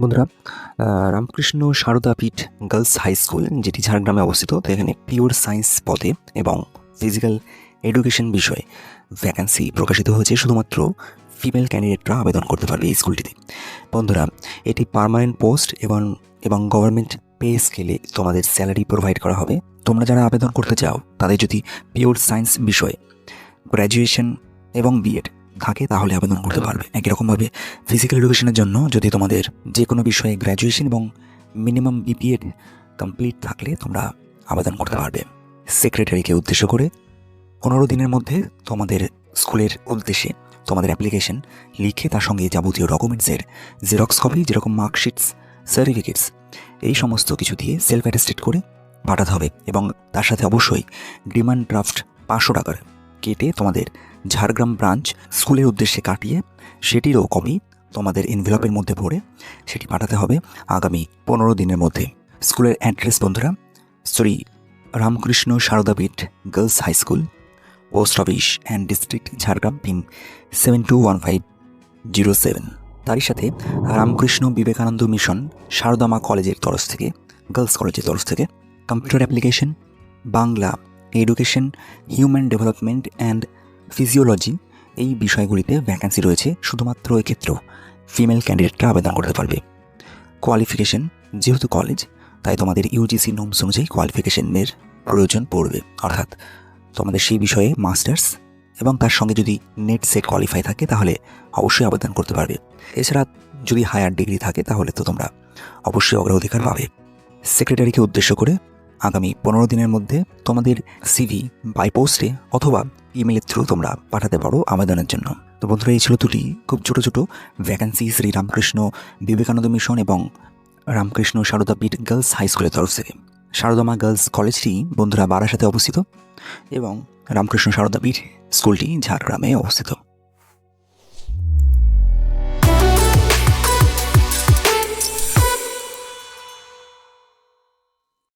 বন্ধুরা রামকৃষ্ণ সারদা পীঠ girls high school, যেটি ঝাড়গ্রামে অবস্থিত, তো এখানে পিওর সায়েন্স পদে এবং ফিজিক্যাল এডুকেশন বিষয়ে ভ্যাকান্সি প্রকাশিত হয়েছে। শুধুমাত্র ফিমেল ক্যান্ডিডেটরা আবেদন করতে পারবে এই স্কুলটিতে। বন্ধুরা, এটি পার্মানেন্ট পোস্ট এবং এবং গভর্নমেন্ট পে স্কেলে তোমাদের স্যালারি প্রোভাইড করা হবে। তোমরা যারা আবেদন করতে চাও, তাদের যদি পিওর সায়েন্স বিষয়ে গ্র্যাজুয়েশন এবং বিএড থাকে, তাহলে আবেদন করতে পারবে। একই রকমভাবে ফিজিক্যাল এডুকেশনের জন্য যদি তোমাদের যে কোনো বিষয়ে গ্র্যাজুয়েশন এবং মিনিমাম বিপিএড কমপ্লিট থাকলে তোমরা আবেদন করতে পারবে। সেক্রেটারিকে উদ্দেশ্য করে পনেরো দিনের মধ্যে তোমাদের স্কুলের উদ্দেশ্যে তোমাদের অ্যাপ্লিকেশন লিখে তার সঙ্গে যাবতীয় ডকুমেন্টসের জেরক্স কপি যেরকম মার্কশিটস সার্টিফিকেটস এই সমস্ত কিছু দিয়ে সেলফ অ্যাটেস্টেড করে পাঠাতে হবে। এবং তার সাথে অবশ্যই ডিমান্ড ড্রাফট পাঁচশো টাকার কেটে তোমাদের ঝাড়গ্রাম ব্রাঞ্চ স্কুলের উদ্দেশ্যে কাটিয়ে সেটিরও কপি তোমাদের এনভেলপের মধ্যে ভরে সেটি পাঠাতে হবে আগামী পনেরো দিনের মধ্যে। স্কুলের অ্যাড্রেস বন্ধুরা, Shri Ramakrishna Saradapith girls high school post office and district Jhargram pin seven two one five zero seven তারই সাথে রামকৃষ্ণ বিবেকানন্দ মিশন সারদামা কলেজের তরফ থেকে গার্লস কলেজের তরফ থেকে computer application Bangla education human development and physiology এই বিষয়গুলিতে ভ্যাকান্সি রয়েছে শুধুমাত্র এক্ষেত্রেও ফিমেল ক্যান্ডিডেটরা আবেদন করতে পারবে। কোয়ালিফিকেশন যেহেতু কলেজ তাই তোমাদের ইউজিসি নোমস অনুযায়ী কোয়ালিফিকেশনের প্রয়োজন পড়বে। অর্থাৎ তোমাদের সেই বিষয়ে মাস্টার্স এবং তার সঙ্গে যদি নেট সেট কোয়ালিফাই থাকে, তাহলে অবশ্যই আবেদন করতে পারবে। এছাড়া যদি হায়ার ডিগ্রি থাকে, তাহলে তো তোমরা অবশ্যই অগ্রাধিকার পাবে। সেক্রেটারিকে উদ্দেশ্য করে আগামী পনেরো দিনের মধ্যে তোমাদের সিভি বাই পোস্টে অথবা ইমেলের থ্রু তোমরা পাঠাতে পারো আবেদনের জন্য। তো বন্ধুরা, এই ছিল দুটি খুব ছোট ছোট ভ্যাকান্সি শ্রী রামকৃষ্ণ বিবেকানন্দ মিশন এবং রামকৃষ্ণ সারদা পীঠ গার্লস হাই স্কুলের তরফ থেকে। সারদামা গার্লস কলেজটি বন্ধুরা বারাসাতে অবস্থিত এবং রামকৃষ্ণ সারদা পীঠ স্কুলটি ঝাড়গ্রামে অবস্থিত।